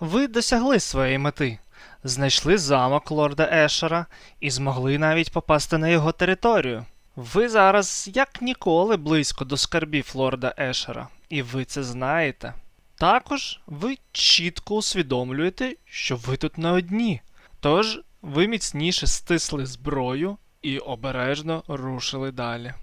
Ви досягли своєї мети, знайшли замок лорда Ешера і змогли навіть попасти на його територію. Ви зараз як ніколи близько до скарбів лорда Ешера, і ви це знаєте. Також ви чітко усвідомлюєте, що ви тут не одні. Тож ви міцніше стисли зброю і обережно рушили далі.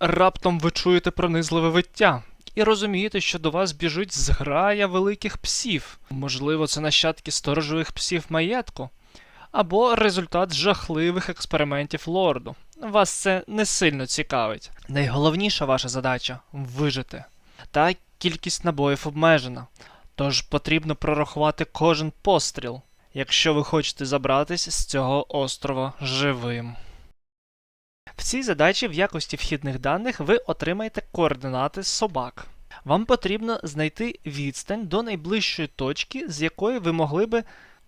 Раптом ви чуєте пронизливе виття і розумієте, що до вас біжить зграя великих псів. Можливо, це нащадки сторожових псів маєтку, або результат жахливих експериментів лорду. Вас це не сильно цікавить. Найголовніша ваша задача вижити. Та кількість набоїв обмежена, тож потрібно прорахувати кожен постріл, якщо ви хочете забратись з цього острова живим. В цій задачі в якості вхідних даних ви отримаєте координати собак. Вам потрібно знайти відстань до найближчої точки, з якої ви могли би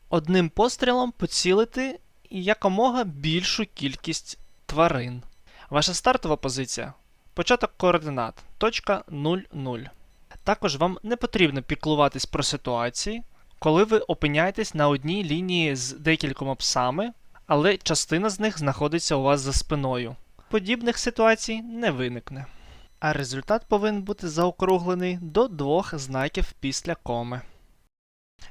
одним пострілом поцілити якомога більшу кількість тварин. Ваша стартова позиція початок координат точка 00. Також вам не потрібно піклуватись про ситуації, коли ви опиняєтесь на одній лінії з декількома псами, але частина з них знаходиться у вас за спиною. Подібних ситуацій не виникне. А результат повинен бути заокруглений до двох знаків після коми.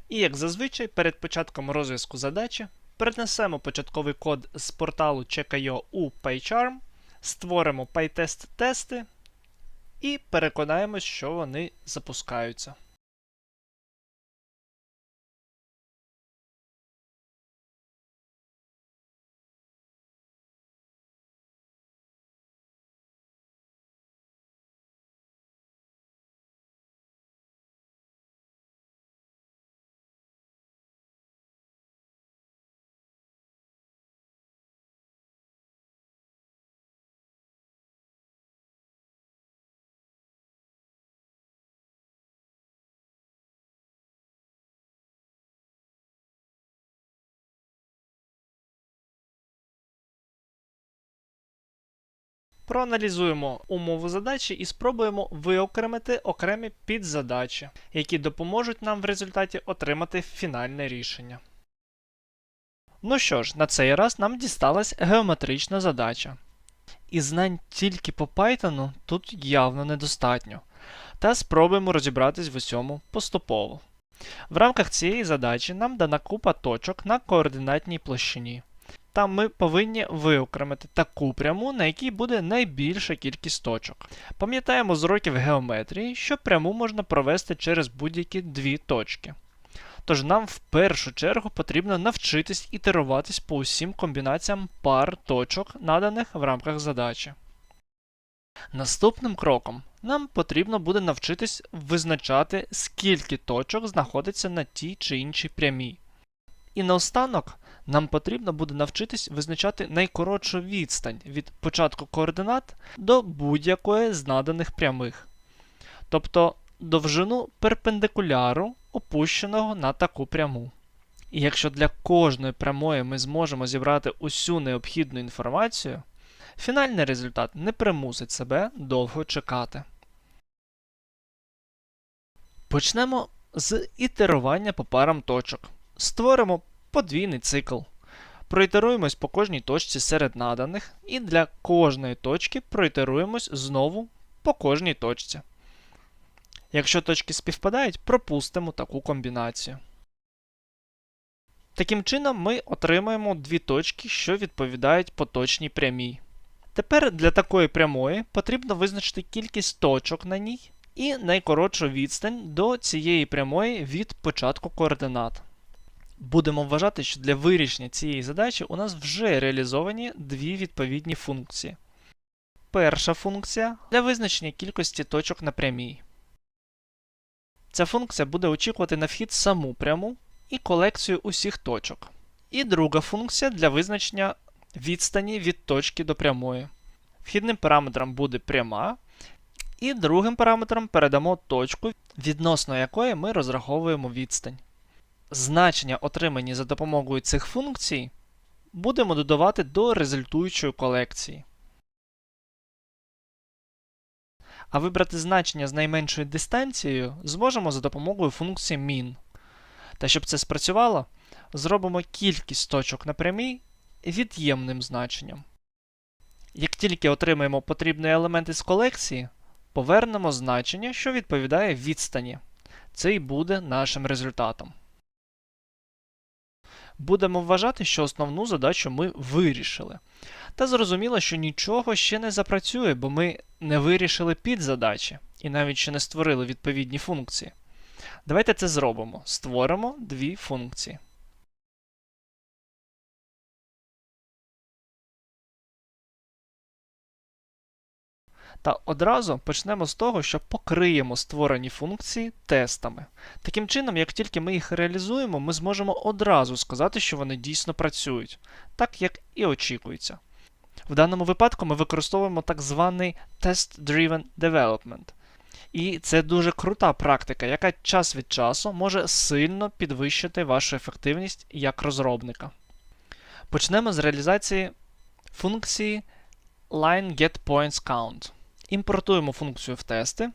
І як зазвичай, перед початком розв'язку задачі перенесемо початковий код з порталу Check.io у PyCharm, створимо PyTest тести і переконаємось, що вони запускаються. Проаналізуємо умову задачі і спробуємо виокремити окремі підзадачі, які допоможуть нам в результаті отримати фінальне рішення. Ну що ж, на цей раз нам дісталась геометрична задача. І знань тільки по Python тут явно недостатньо. Та спробуємо розібратись в усьому поступово. В рамках цієї задачі нам дана купа точок на координатній площині. Там ми повинні виокремити таку пряму, на якій буде найбільша кількість точок. Пам'ятаємо з уроків геометрії, що пряму можна провести через будь-які дві точки. Тож нам в першу чергу потрібно навчитись ітеруватись по усім комбінаціям пар точок, наданих в рамках задачі. Наступним кроком нам потрібно буде навчитись визначати, скільки точок знаходиться на тій чи іншій прямій. І наостанок нам потрібно буде навчитись визначати найкоротшу відстань від початку координат до будь-якої з наданих прямих, тобто довжину перпендикуляру, опущеного на таку пряму. І якщо для кожної прямої ми зможемо зібрати усю необхідну інформацію, фінальний результат не примусить себе довго чекати. Почнемо з ітерування по парам точок. Створимо подвійний цикл. Проітеруємось по кожній точці серед наданих, і для кожної точки проітеруємось знову по кожній точці. Якщо точки співпадають, пропустимо таку комбінацію. Таким чином, ми отримаємо дві точки, що відповідають поточній прямій. Тепер для такої прямої потрібно визначити кількість точок на ній і найкоротшу відстань до цієї прямої від початку координат. Будемо вважати, що для вирішення цієї задачі у нас вже реалізовані дві відповідні функції. Перша функція для визначення кількості точок на прямій. Ця функція буде очікувати на вхід саму пряму і колекцію усіх точок. І друга функція для визначення відстані від точки до прямої. Вхідним параметром буде пряма, і другим параметром передамо точку, відносно якої ми розраховуємо відстань. Значення, отримані за допомогою цих функцій, будемо додавати до результуючої колекції. А вибрати значення з найменшою дистанцією зможемо за допомогою функції min. Та щоб це спрацювало, зробимо кількість точок на прямій від'ємним значенням. Як тільки отримаємо потрібний елемент із колекції, повернемо значення, що відповідає відстані. Це і буде нашим результатом. Будемо вважати, що основну задачу ми вирішили. Та зрозуміло, що нічого ще не запрацює, бо ми не вирішили підзадачі і навіть ще не створили відповідні функції. Давайте це зробимо. Створимо дві функції. Та одразу почнемо з того, що покриємо створені функції тестами. Таким чином, як тільки ми їх реалізуємо, ми зможемо одразу сказати, що вони дійсно працюють, так як і очікується. В даному випадку ми використовуємо так званий Test-Driven Development. І це дуже крута практика, яка час від часу може сильно підвищити вашу ефективність як розробника. Почнемо з реалізації функції LineGetPointsCount. Імпортуємо функцію в тести,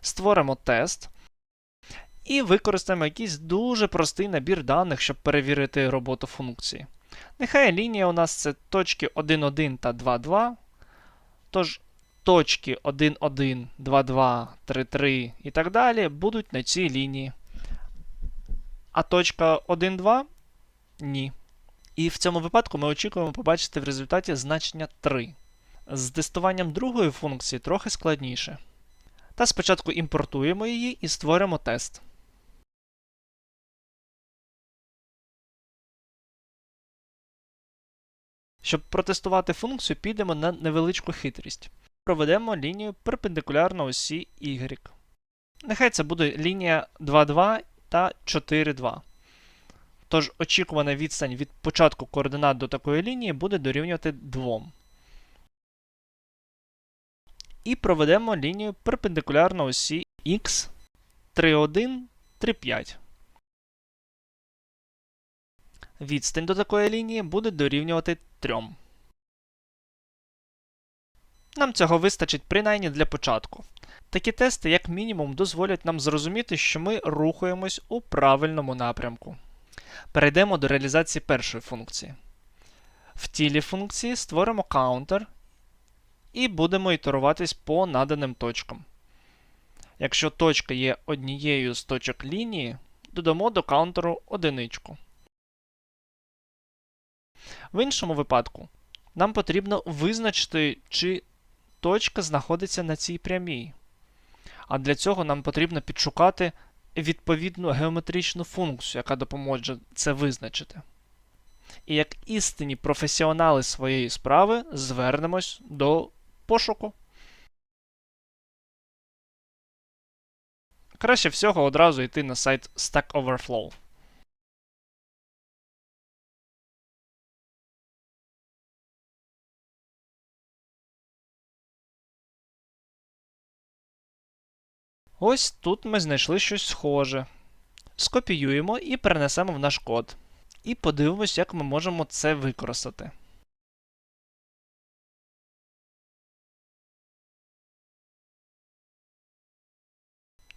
створимо тест і використаємо якийсь дуже простий набір даних, щоб перевірити роботу функції. Нехай лінія у нас це точки 1,1 та 2,2. Тож точки 1,1, 2,2, 3,3 і так далі будуть на цій лінії. А точка 1,2 ні. І в цьому випадку ми очікуємо побачити в результаті значення 3. З тестуванням другої функції трохи складніше. Та спочатку імпортуємо її і створимо тест. Щоб протестувати функцію, підемо на невеличку хитрість. Проведемо лінію перпендикулярно осі Y. Нехай це буде лінія 2,2 та 4,2. Тож очікувана відстань від початку координат до такої лінії буде дорівнювати 2. І проведемо лінію перпендикулярно осі X 3,1, 3,5. Відстань до такої лінії буде дорівнювати 3. Нам цього вистачить принаймні для початку. Такі тести, як мінімум, дозволять нам зрозуміти, що ми рухаємось у правильному напрямку. Перейдемо до реалізації першої функції. В тілі функції створимо counter і будемо ітеруватись по наданим точкам. Якщо точка є однією з точок лінії, додамо до каунтеру одиничку. В іншому випадку нам потрібно визначити, чи точка знаходиться на цій прямій. А для цього нам потрібно підшукати відповідну геометричну функцію, яка допоможе це визначити. І як істинні професіонали своєї справи звернемось до пошуку. Краще всього одразу йти на сайт Stack Overflow. Ось тут ми знайшли щось схоже. Скопіюємо і перенесемо в наш код. І подивимось, як ми можемо це використати.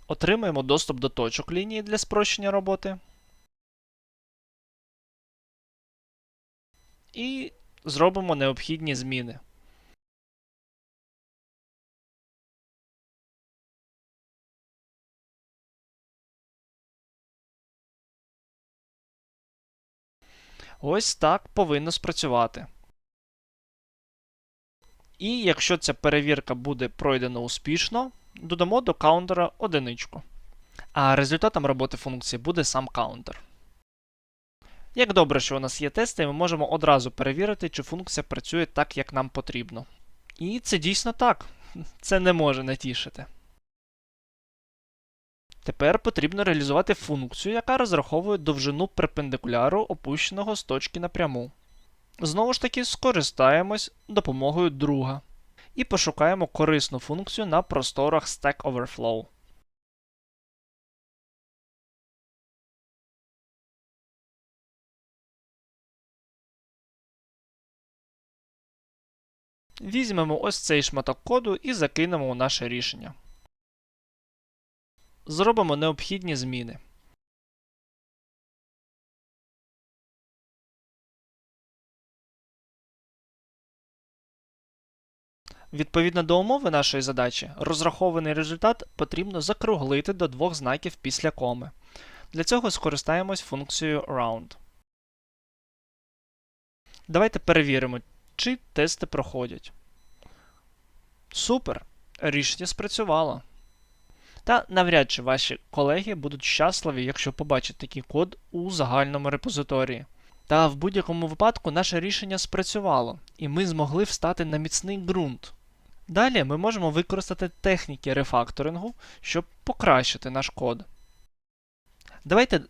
Отримаємо доступ до точок лінії для спрощення роботи. І зробимо необхідні зміни. Ось так повинно спрацювати. І якщо ця перевірка буде пройдена успішно, додамо до каунтера одиничку. А результатом роботи функції буде сам каунтер. Як добре, що у нас є тести, ми можемо одразу перевірити, чи функція працює так, як нам потрібно. І це дійсно так. Це не може не тішити. Тепер потрібно реалізувати функцію, яка розраховує довжину перпендикуляру, опущеного з точки напряму. Знову ж таки, скористаємось допомогою друга. І пошукаємо корисну функцію на просторах Stack Overflow. Візьмемо ось цей шматок коду і закинемо у наше рішення. Зробимо необхідні зміни. Відповідно до умови нашої задачі, розрахований результат потрібно закруглити до двох знаків після коми. Для цього скористаємось функцією round. Давайте перевіримо, чи тести проходять. Супер! Рішення спрацювало. Та навряд чи ваші колеги будуть щасливі, якщо побачать такий код у загальному репозиторії. Та в будь-якому випадку наше рішення спрацювало, і ми змогли встати на міцний ґрунт. Далі ми можемо використати техніки рефакторингу, щоб покращити наш код. Давайте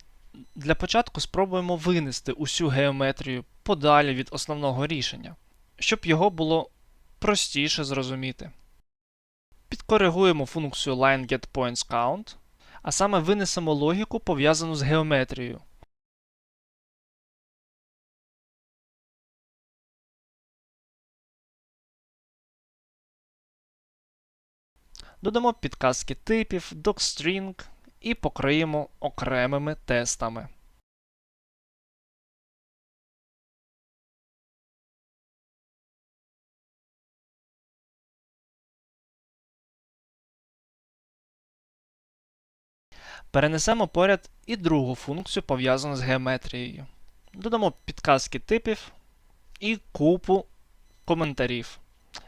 для початку спробуємо винести усю геометрію подалі від основного рішення, щоб його було простіше зрозуміти. Підкоригуємо функцію LineGetPointsCount, а саме винесемо логіку, пов'язану з геометрією. Додамо підказки типів, docstring і покриємо окремими тестами. Перенесемо поряд і другу функцію, пов'язану з геометрією. Додамо підказки типів і купу коментарів,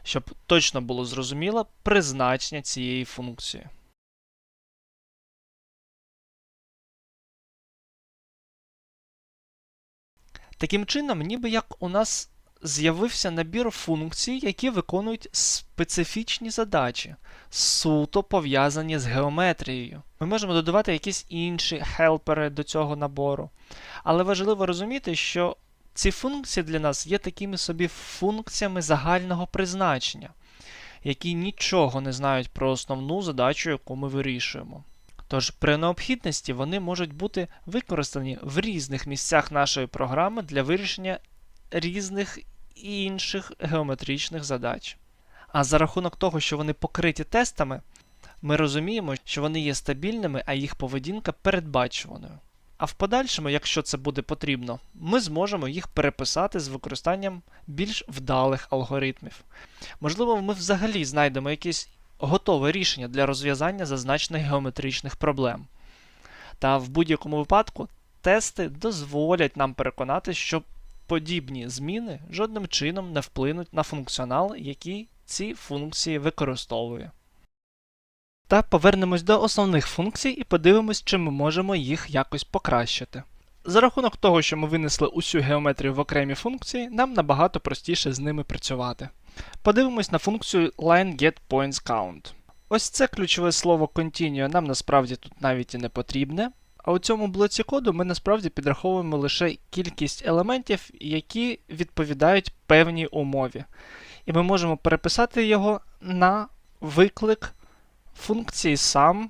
щоб точно було зрозуміло призначення цієї функції. Таким чином, ніби як у нас з'явився набір функцій, які виконують специфічні задачі, суто пов'язані з геометрією. Ми можемо додавати якісь інші хелпери до цього набору. Але важливо розуміти, що ці функції для нас є такими собі функціями загального призначення, які нічого не знають про основну задачу, яку ми вирішуємо. Тож при необхідності вони можуть бути використані в різних місцях нашої програми для вирішення різних інших геометричних задач. А за рахунок того, що вони покриті тестами, ми розуміємо, що вони є стабільними, а їх поведінка передбачуваною. А в подальшому, якщо це буде потрібно, ми зможемо їх переписати з використанням більш вдалих алгоритмів. Можливо, ми взагалі знайдемо якесь готове рішення для розв'язання зазначених геометричних проблем. Та в будь-якому випадку тести дозволять нам переконати, що подібні зміни жодним чином не вплинуть на функціонал, який ці функції використовує. Та повернемось до основних функцій і подивимось, чи ми можемо їх якось покращити. За рахунок того, що ми винесли усю геометрію в окремі функції, нам набагато простіше з ними працювати. Подивимось на функцію LineGetPointsCount. Ось це ключове слово Continue нам насправді тут навіть і не потрібне. А у цьому блоці коду ми насправді підраховуємо лише кількість елементів, які відповідають певній умові. І ми можемо переписати його на виклик функції sum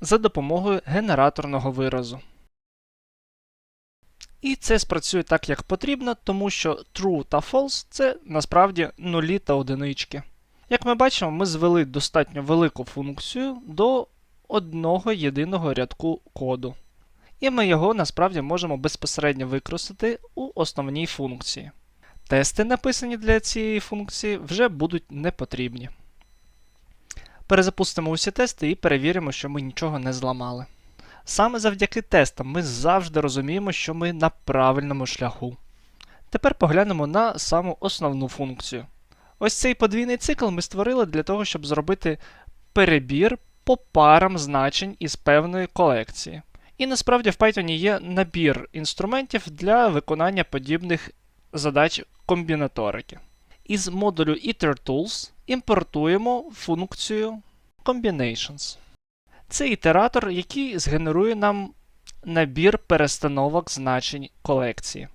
за допомогою генераторного виразу. І це спрацює так, як потрібно, тому що true та false це насправді нулі та одинички. Як ми бачимо, ми звели достатньо велику функцію до одного єдиного рядку коду. І ми його насправді можемо безпосередньо використати у основній функції. Тести, написані для цієї функції, вже будуть не потрібні. Перезапустимо усі тести і перевіримо, що ми нічого не зламали. Саме завдяки тестам ми завжди розуміємо, що ми на правильному шляху. Тепер поглянемо на саму основну функцію. Ось цей подвійний цикл ми створили для того, щоб зробити перебір по парам значень із певної колекції. І насправді в Python є набір інструментів для виконання подібних задач комбінаторики. Із модулю IterTools імпортуємо функцію Combinations. Це ітератор, який згенерує нам набір перестановок значень колекції.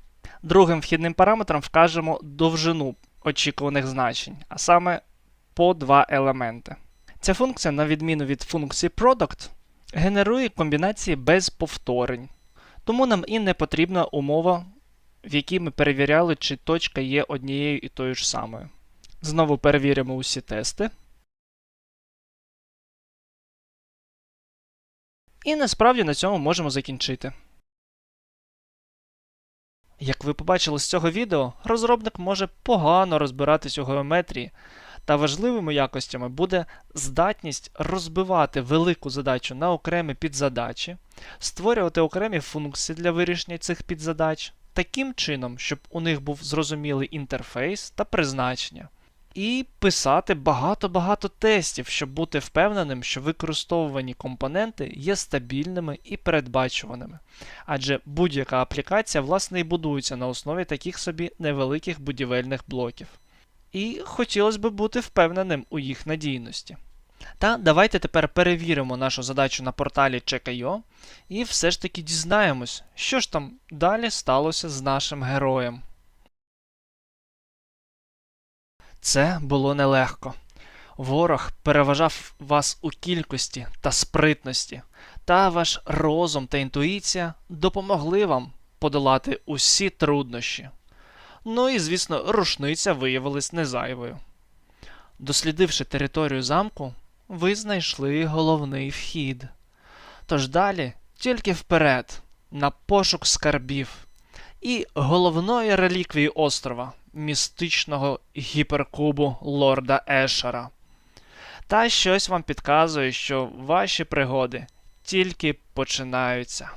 Другим вхідним параметром вкажемо довжину очікуваних значень, а саме по два елементи. Ця функція, на відміну від функції product, генерує комбінації без повторень. Тому нам і не потрібна умова, в якій ми перевіряли, чи точка є однією і тою ж самою. Знову перевіримо усі тести. І насправді на цьому можемо закінчити. Як ви побачили з цього відео, розробник може погано розбиратись у геометрії Та важливими якостями буде здатність розбивати велику задачу на окремі підзадачі, створювати окремі функції для вирішення цих підзадач, таким чином, щоб у них був зрозумілий інтерфейс та призначення. І писати багато-багато тестів, щоб бути впевненим, що використовувані компоненти є стабільними і передбачуваними. Адже будь-яка аплікація власне і будується на основі таких собі невеликих будівельних блоків. І хотілося б бути впевненим у їх надійності. Та давайте тепер перевіримо нашу задачу на порталі Check.io і все ж таки дізнаємось, що ж там далі сталося з нашим героєм. Це було нелегко. Ворог переважав вас у кількості та спритності, та ваш розум та інтуїція допомогли вам подолати усі труднощі. Ну і, звісно, рушниця виявилась незайвою. Дослідивши територію замку, ви знайшли головний вхід. Тож далі тільки вперед, на пошук скарбів і головної реліквії острова, містичного гіперкубу лорда Ешера. Та щось вам підказує, що ваші пригоди тільки починаються.